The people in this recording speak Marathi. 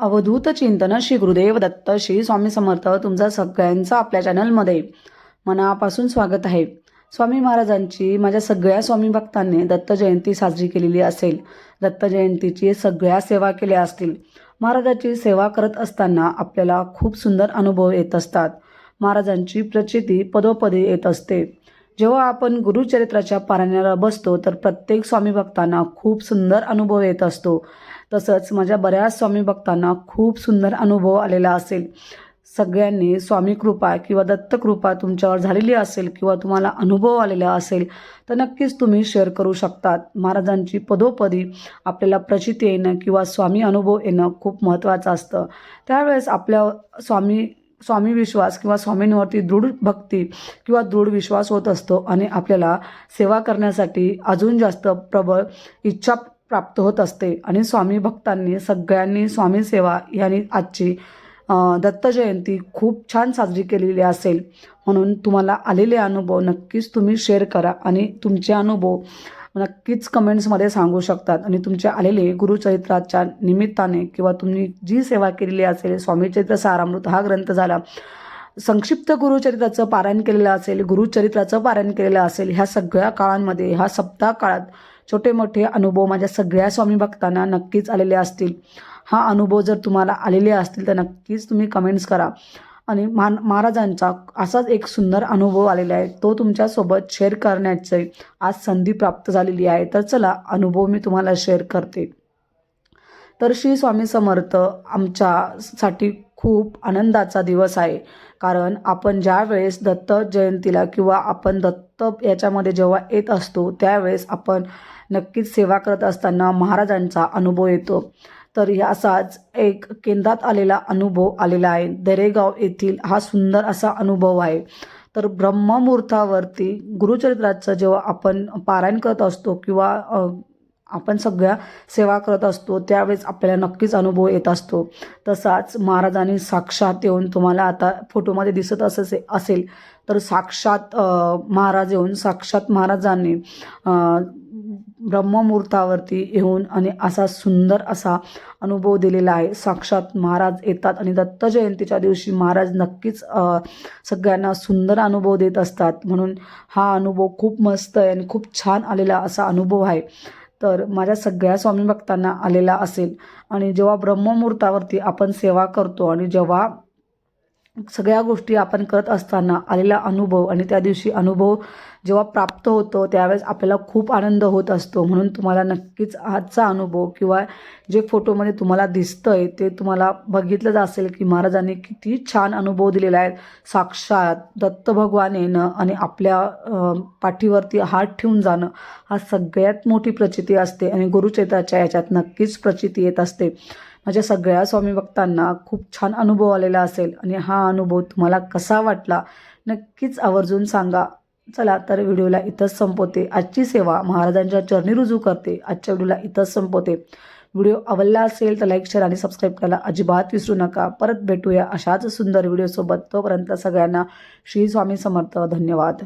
अवधूत चिंतन श्री गुरुदेव दत्त श्री स्वामी समर्थ तुमचा सगळ्यांचं आपल्या चॅनलमध्ये मनापासून स्वागत आहे. स्वामी महाराजांची माझ्या सगळ्या स्वामी भक्तांनी दत्त जयंती साजरी केलेली असेल. दत्त जयंतीची सगळ्या सेवा केल्या असतील. महाराजांची सेवा करत असताना आपल्याला खूप सुंदर अनुभव येत असतात. महाराजांची प्रचिती पदोपदी येत असते. जेव्हा आपण गुरुचरित्राच्या पारायणाला बसतो तर प्रत्येक स्वामी भक्तांना खूप सुंदर अनुभव येत असतो. तसंच माझ्या बऱ्याच स्वामी भक्तांना खूप सुंदर अनुभव आलेला असेल. सगळ्यांनी स्वामी कृपा किंवा दत्तकृपा तुमच्यावर झालेली असेल किंवा तुम्हाला अनुभव आलेला असेल तर नक्कीच तुम्ही शेअर करू शकतात. महाराजांची पदोपदी आपल्याला प्रचिती येणं किंवा स्वामी अनुभव येणं खूप महत्त्वाचं असतं. त्यावेळेस आपल्या स्वामी स्वामी विश्वास किंवा स्वामींवरती दृढ भक्ती किंवा दृढ विश्वास होत असतो आणि आपल्याला सेवा करण्यासाठी अजून जास्त प्रबळ इच्छा प्राप्त होत असते. आणि स्वामी भक्तांनी सगळ्यांनी स्वामी सेवा यांनी आजची दत्त जयंती खूप छान साजरी केलेली असेल. म्हणून तुम्हाला आलेले अनुभव नक्कीच तुम्ही शेअर करा आणि तुमचे अनुभव नक्कीच कमेंट्समध्ये सांगू शकतात. आणि तुमचे आलेले गुरुचरित्राच्या निमित्ताने किंवा तुम्ही जी सेवा केलेली असेल स्वामीचरित्र सारामृत हा ग्रंथ झाला संक्षिप्त गुरुचरित्राचं पारायण केलेलं असेल गुरुचरित्राचं पारायण केलेलं असेल ह्या सगळ्या काळांमध्ये ह्या सप्ताह काळात छोटे मोठे अनुभव माझ्या सगळ्या स्वामी भक्तांना नक्कीच आलेले असतील. हा अनुभव जर तुम्हाला आलेले असतील तर नक्कीच तुम्ही कमेंट्स करा. आणि मान महाराजांचा असाच एक सुंदर अनुभव आलेला आहे. तो तुमच्यासोबत शेअर करण्याची आज संधी प्राप्त झालेली आहे. तर चला अनुभव मी तुम्हाला शेअर करते. तर श्री स्वामी समर्थ आमच्यासाठी खूप आनंदाचा दिवस आहे. कारण आपण ज्या वेळेस दत्त जयंतीला किंवा आपण दत्त याच्यामध्ये जेव्हा येत असतो त्यावेळेस आपण नक्कीच सेवा करत असताना महाराजांचा अनुभव येतो. तर असाच एक केंद्रात आलेला अनुभव आलेला आहे. दरेगाव येथील हा सुंदर असा अनुभव आहे. तर ब्रह्ममुहूर्तावरती गुरुचरित्राचं जेव्हा आपण पारायण करत असतो किंवा आपण सगळ्या सेवा करत असतो त्यावेळेस आपल्याला नक्कीच अनुभव येत असतो. तसाच महाराजांनी साक्षात येऊन तुम्हाला आता फोटोमध्ये दिसत असे असेल. तर साक्षात महाराज येऊन साक्षात महाराजांनी ब्रह्ममुहूर्तावरती येऊन आणि असा सुंदर असा अनुभव दिलेला आहे. साक्षात महाराज येतात आणि दत्त जयंतीच्या दिवशी महाराज नक्कीच सगळ्यांना सुंदर अनुभव देत असतात. म्हणून हा अनुभव खूप मस्त आहे आणि खूप छान आलेला असा अनुभव आहे. तर माझ्या सगळ्या स्वामी भक्तांना आलेला असेल. आणि जेव्हा ब्रह्ममुहूर्तावरती आपण सेवा करतो आणि जेव्हा सगळ्या गोष्टी आपण करत असताना आलेला अनुभव आणि त्या दिवशी अनुभव जेव्हा प्राप्त होतो त्यावेळेस आपल्याला खूप आनंद होत असतो. म्हणून तुम्हाला नक्कीच आजचा अनुभव किंवा जे फोटोमध्ये तुम्हाला दिसतं आहे ते तुम्हाला बघितलंच असेल की महाराजांनी किती छान अनुभव दिलेला आहे. साक्षात दत्त भगवान येणं आणि आपल्या पाठीवरती हात ठेवून जाणं हा सगळ्यात मोठी प्रचिती असते आणि गुरुचरित्राच्या याच्यात नक्कीच प्रचिती येत असते. माझ्या सगळ्या स्वामी भक्तांना खूप छान अनुभव आलेला असेल आणि हा अनुभव तुम्हाला कसा वाटला नक्कीच आवर्जून सांगा. चला तर व्हिडिओला इथंच संपवते. आजची सेवा महाराजांच्या चरणी रुजू करते. आजच्या व्हिडिओला इथंच संपवते. व्हिडिओ आवडला असेल तर लाईक शेअर आणि सबस्क्राईब करायला अजिबात विसरू नका. परत भेटूया अशाच सुंदर व्हिडिओसोबत. तोपर्यंत सगळ्यांना श्री स्वामी समर्थ. धन्यवाद.